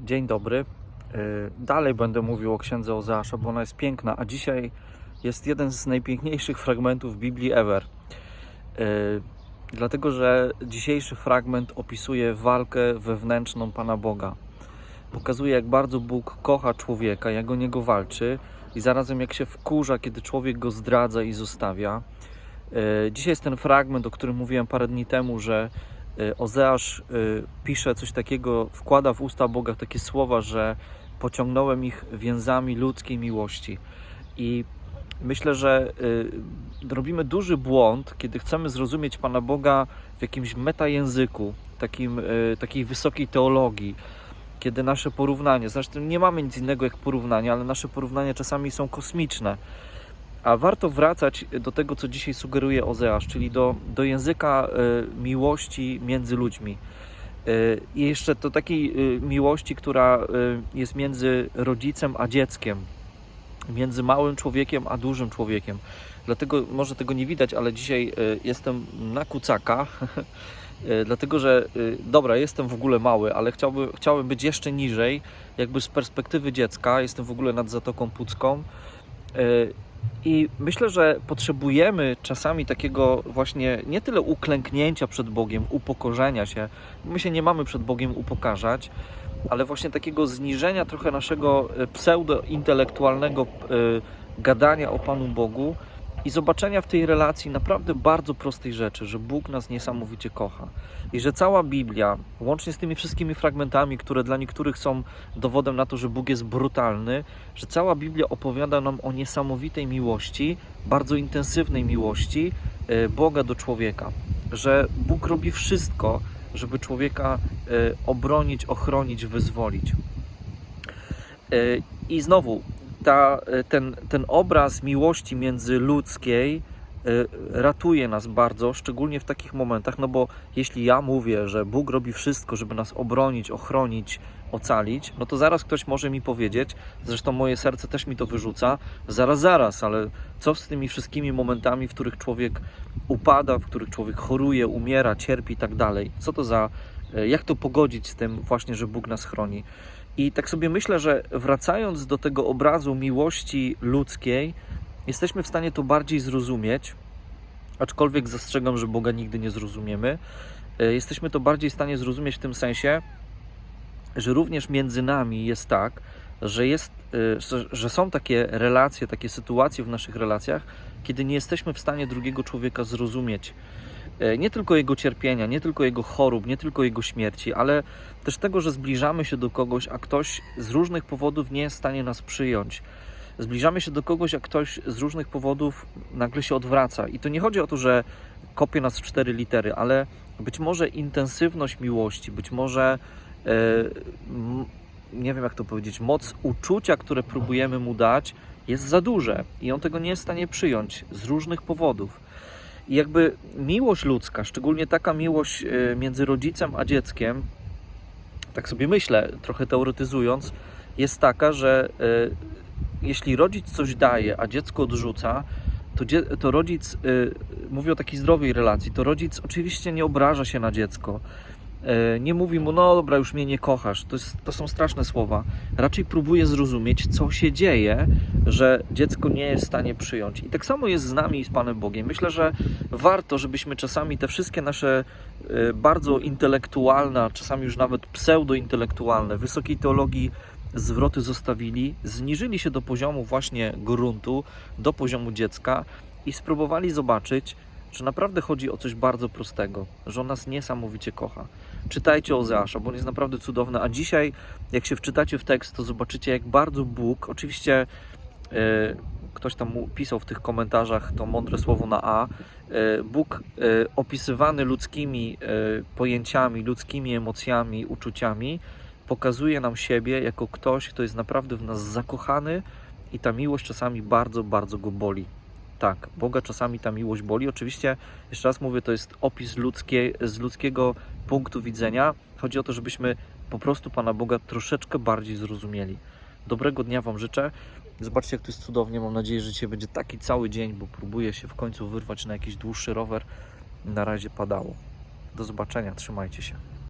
Dzień dobry. Yy, Dalej będę mówił o księdze Ozeasza, bo ona jest piękna, a dzisiaj jest jeden z najpiękniejszych fragmentów Biblii ever. Yy, Dlatego, że dzisiejszy fragment opisuje walkę wewnętrzną Pana Boga. Pokazuje, jak bardzo Bóg kocha człowieka, jak o niego walczy i zarazem jak się wkurza, kiedy człowiek go zdradza i zostawia. Yy, Dzisiaj jest ten fragment, o którym mówiłem parę dni temu, że y, Ozeasz y, pisze coś takiego, wkłada w usta Boga takie słowa, że pociągnąłem ich więzami ludzkiej miłości. I myślę, że y, robimy duży błąd, kiedy chcemy zrozumieć Pana Boga w jakimś metajęzyku, takim, y, takiej wysokiej teologii, kiedy nasze porównanie, zresztą nie mamy nic innego jak porównania, ale nasze porównania czasami są kosmiczne. A warto wracać do tego, co dzisiaj sugeruje Ozeasz, czyli do, do języka y, miłości między ludźmi. Y, I jeszcze to takiej y, miłości, która y, jest między rodzicem a dzieckiem, między małym człowiekiem a dużym człowiekiem. Dlatego może tego nie widać, ale dzisiaj y, jestem na kucaka. y, Dlatego, że y, dobra, jestem w ogóle mały, ale chciałby, chciałbym być jeszcze niżej, jakby z perspektywy dziecka. Jestem w ogóle nad Zatoką Pucką. I myślę, że potrzebujemy czasami takiego właśnie nie tyle uklęknięcia przed Bogiem, upokorzenia się. My się nie mamy przed Bogiem upokarzać, ale właśnie takiego zniżenia trochę naszego e, pseudo-intelektualnego e, gadania o Panu Bogu i zobaczenia w tej relacji naprawdę bardzo prostej rzeczy, że Bóg nas niesamowicie kocha. I że cała Biblia, łącznie z tymi wszystkimi fragmentami, które dla niektórych są dowodem na to, że Bóg jest brutalny, że cała Biblia opowiada nam o niesamowitej miłości, bardzo intensywnej miłości e, Boga do człowieka. Że Bóg robi wszystko, żeby człowieka e, obronić, ochronić, wyzwolić. E, I znowu, ta, e, ten, ten obraz miłości międzyludzkiej e, ratuje nas bardzo, szczególnie w takich momentach, no bo jeśli ja mówię, że Bóg robi wszystko, żeby nas obronić, ochronić, ocalić, no to zaraz ktoś może mi powiedzieć, zresztą moje serce też mi to wyrzuca, zaraz, zaraz, ale co z tymi wszystkimi momentami, w których człowiek upada, w których człowiek choruje, umiera, cierpi i tak dalej? Co to za, jak to pogodzić z tym właśnie, że Bóg nas chroni? I tak sobie myślę, że wracając do tego obrazu miłości ludzkiej, jesteśmy w stanie to bardziej zrozumieć, aczkolwiek zastrzegam, że Boga nigdy nie zrozumiemy. E, Jesteśmy to bardziej w stanie zrozumieć w tym sensie, że również między nami jest tak, że, jest, e, że są takie relacje, takie sytuacje w naszych relacjach, kiedy nie jesteśmy w stanie drugiego człowieka zrozumieć. E, Nie tylko jego cierpienia, nie tylko jego chorób, nie tylko jego śmierci, ale też tego, że zbliżamy się do kogoś, a ktoś z różnych powodów nie jest w stanie nas przyjąć. Zbliżamy się do kogoś, a ktoś z różnych powodów nagle się odwraca. I to nie chodzi o to, że kopie nas w cztery litery, ale być może intensywność miłości, być może e, nie wiem jak to powiedzieć, moc uczucia, które próbujemy mu dać, jest za duże i on tego nie jest w stanie przyjąć z różnych powodów. I jakby miłość ludzka, szczególnie taka miłość e, między rodzicem a dzieckiem, tak sobie myślę, trochę teoretyzując, jest taka, że e, jeśli rodzic coś daje, a dziecko odrzuca, to, dzie- to rodzic, y, mówię o takiej zdrowej relacji, to rodzic oczywiście nie obraża się na dziecko. Y, Nie mówi mu, no dobra, już mnie nie kochasz. To, jest, to są straszne słowa. Raczej próbuje zrozumieć, co się dzieje, że dziecko nie jest w stanie przyjąć. I tak samo jest z nami i z Panem Bogiem. Myślę, że warto, żebyśmy czasami te wszystkie nasze y, bardzo intelektualne, a czasami już nawet pseudointelektualne, wysokiej teologii zwroty zostawili, zniżyli się do poziomu właśnie gruntu, do poziomu dziecka i spróbowali zobaczyć, że naprawdę chodzi o coś bardzo prostego, że on nas niesamowicie kocha. Czytajcie Ozeasza, bo on jest naprawdę cudowny, a dzisiaj, jak się wczytacie w tekst, to zobaczycie, jak bardzo Bóg, oczywiście e, ktoś tam pisał w tych komentarzach to mądre słowo na A, e, Bóg e, opisywany ludzkimi pojęciami, ludzkimi emocjami, uczuciami, pokazuje nam siebie jako ktoś, kto jest naprawdę w nas zakochany i ta miłość czasami bardzo, bardzo go boli. Tak, Boga czasami ta miłość boli. Oczywiście, jeszcze raz mówię, to jest opis ludzkie, z ludzkiego punktu widzenia. Chodzi o to, żebyśmy po prostu Pana Boga troszeczkę bardziej zrozumieli. Dobrego dnia Wam życzę. Zobaczcie, jak to jest cudownie. Mam nadzieję, że dzisiaj będzie taki cały dzień, bo próbuję się w końcu wyrwać na jakiś dłuższy rower. Na razie padało. Do zobaczenia, trzymajcie się.